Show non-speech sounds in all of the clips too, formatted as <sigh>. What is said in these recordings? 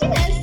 Görüşürüz.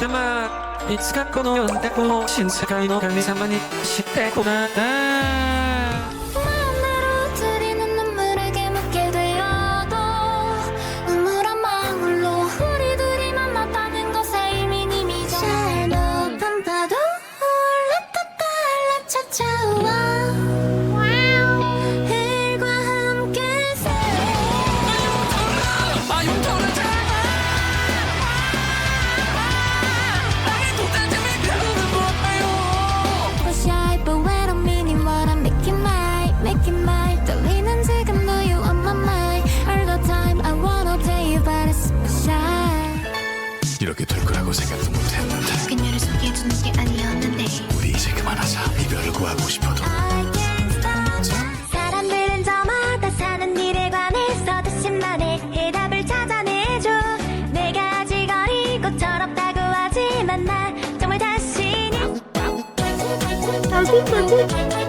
様。いつかこの四択を新世界の神様に知ってこなった Magic, magic.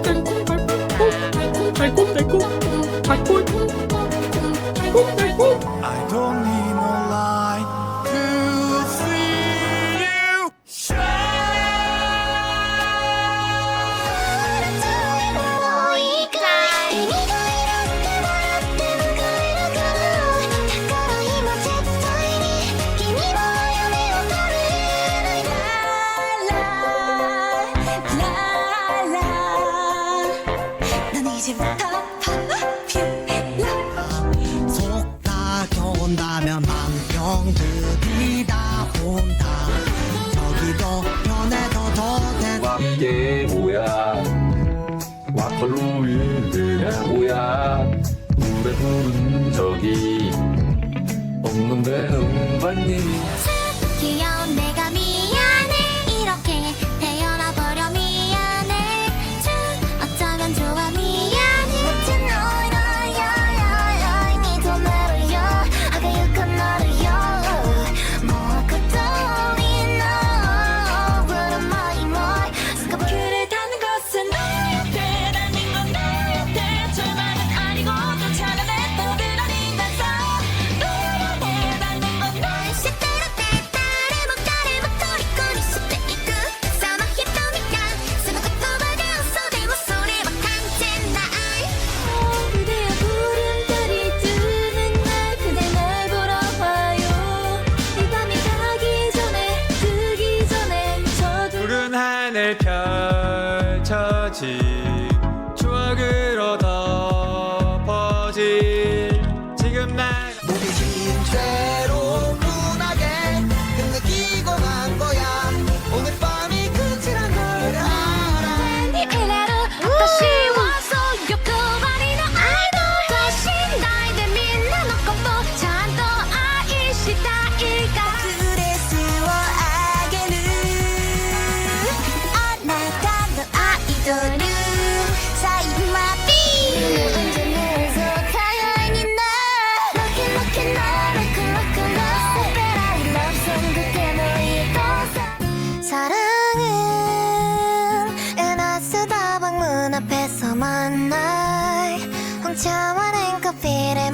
상처와 냉커피를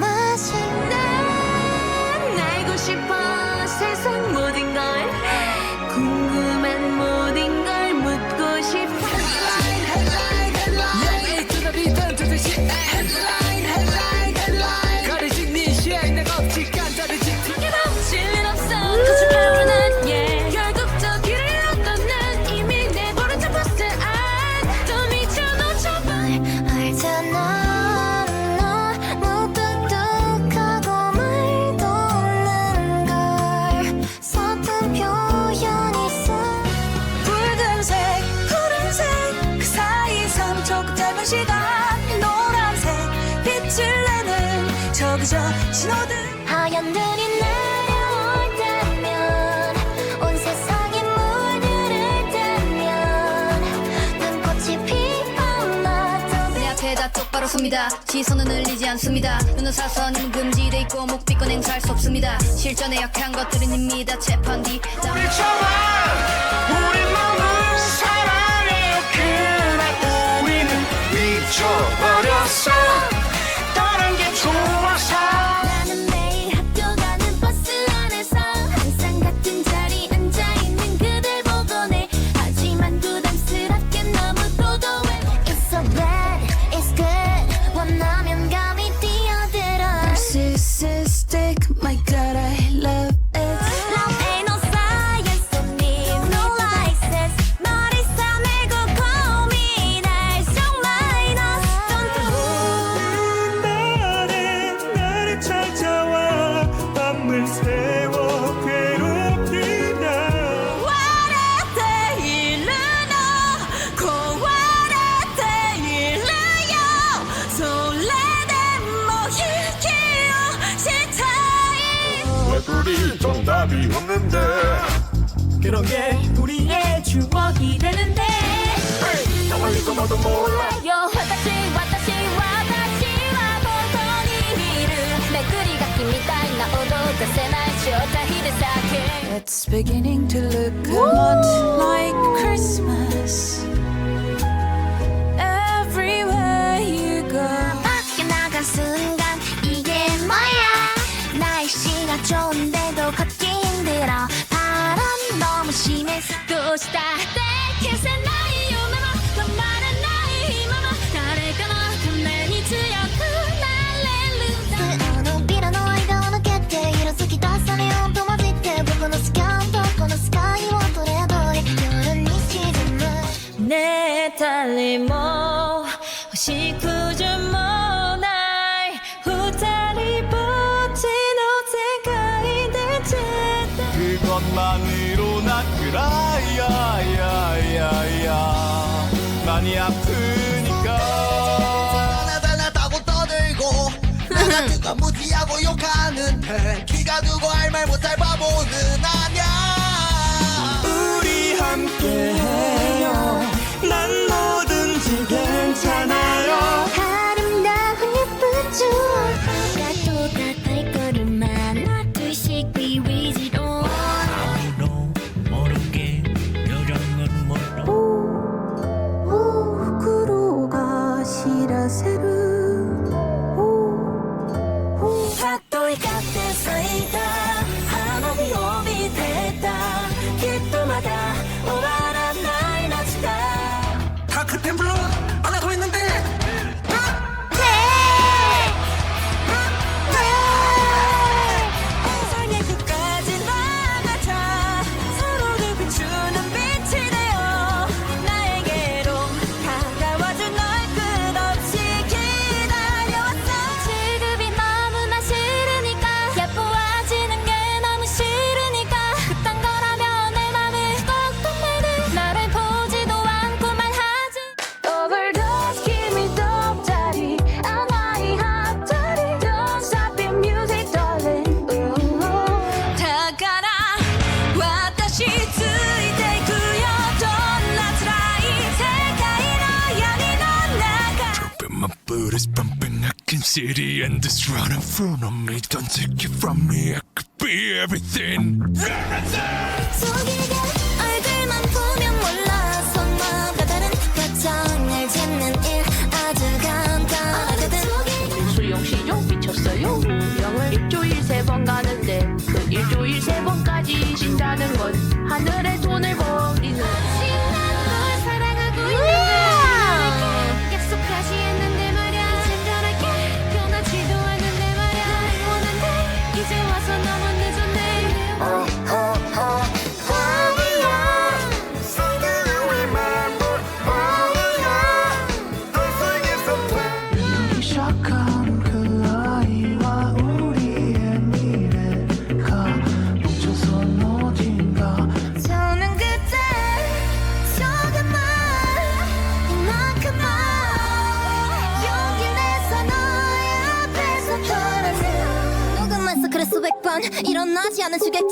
똑바로 섭니다. 시선은 흘리지 않습니다. 눈은 사선은 금지돼 있고 목비권 행사할 수 없습니다. 실전에 약한 것들은 입니다 재판 뒤 우리 청아 우리 마음은 사랑해요 그날 우리는 미쳐버렸어. 우리의 추억이 되는데 떠올리고도 몰라요 와다시 와다시 와다시와 보통 이를 내 그리 같긴 미다이 나오도 다세나이 쇼다 히데사케 It's beginning to look a lot like Christmas Everywhere you go 밖에 나간 순간 이게 뭐야 날씨가 좋은데도 겉 star. 음. 나는 너무 티하고 욕하는 편. 키가 두고 할 말 못할 바보는 아니. This run in front of me, don't take it from me. I could be everything. Everything!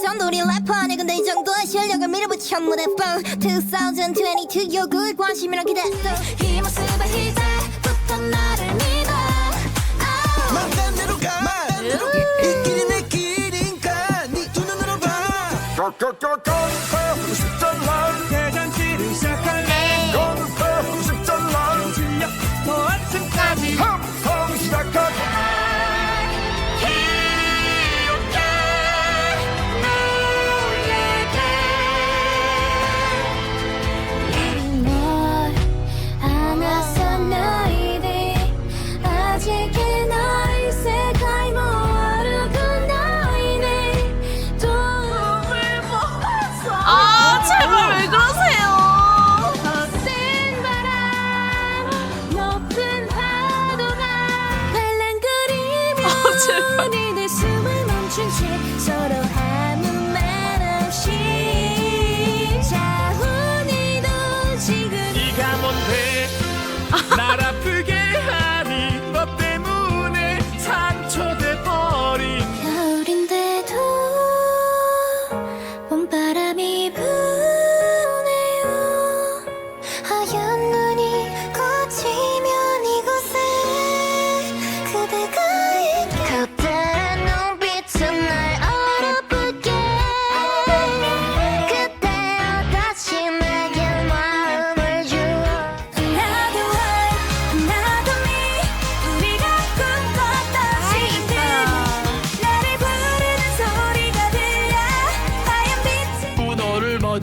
예전 우리 래퍼 아니 근데 이 정도의 실력을 밀어붙여 무대 뻥 2022 요구의 관심이란 기대 이 모습에 이제부터 나를 믿어. Oh. 맘대로 가이 길이 내 길인가? 네두 눈으로 봐.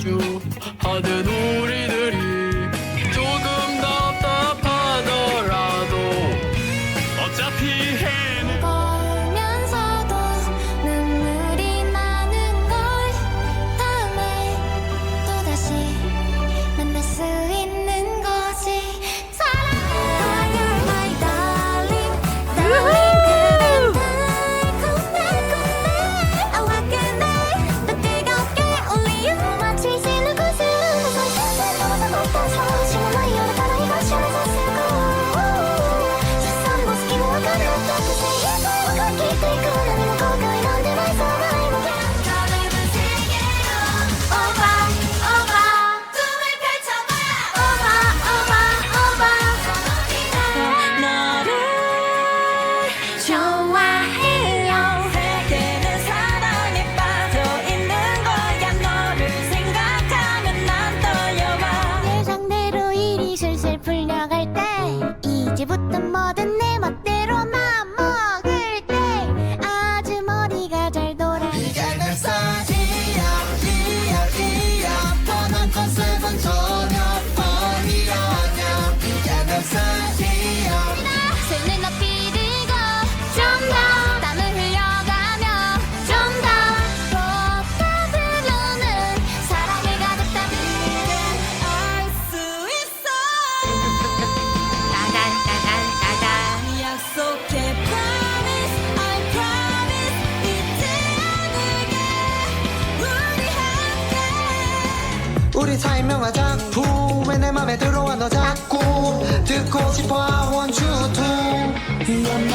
you. Adını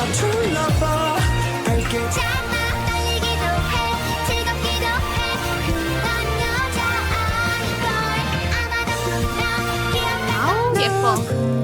멈출나봐. 알게 잠깐 떨리기도 해 즐겁기도 해. 그건 여자 아닐걸 아마도 나 기억할 아우 예뻐.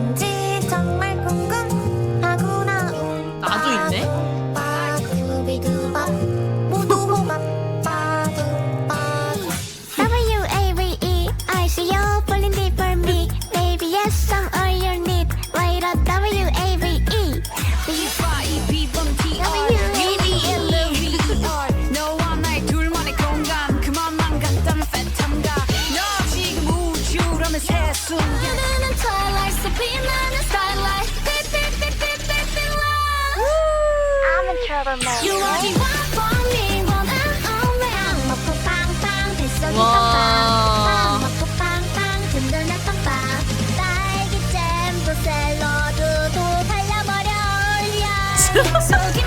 사람 와. 셀러드도 달려버려 <laughs>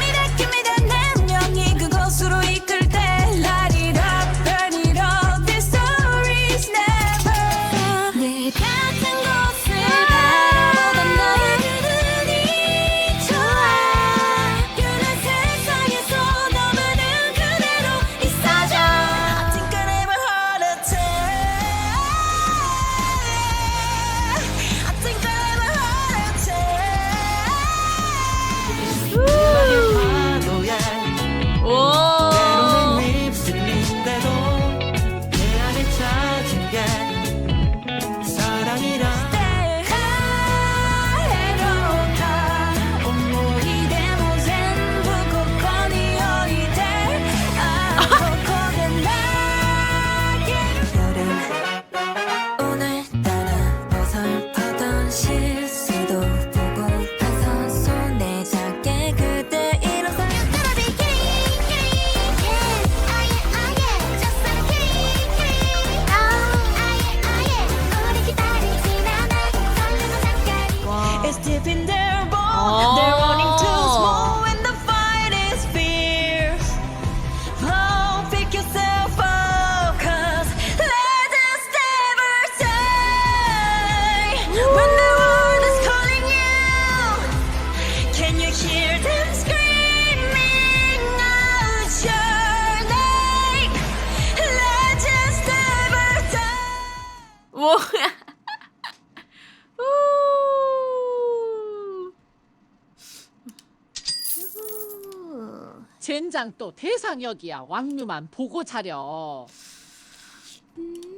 젠장 또 대상역이야 왕류만 보고 차려 음.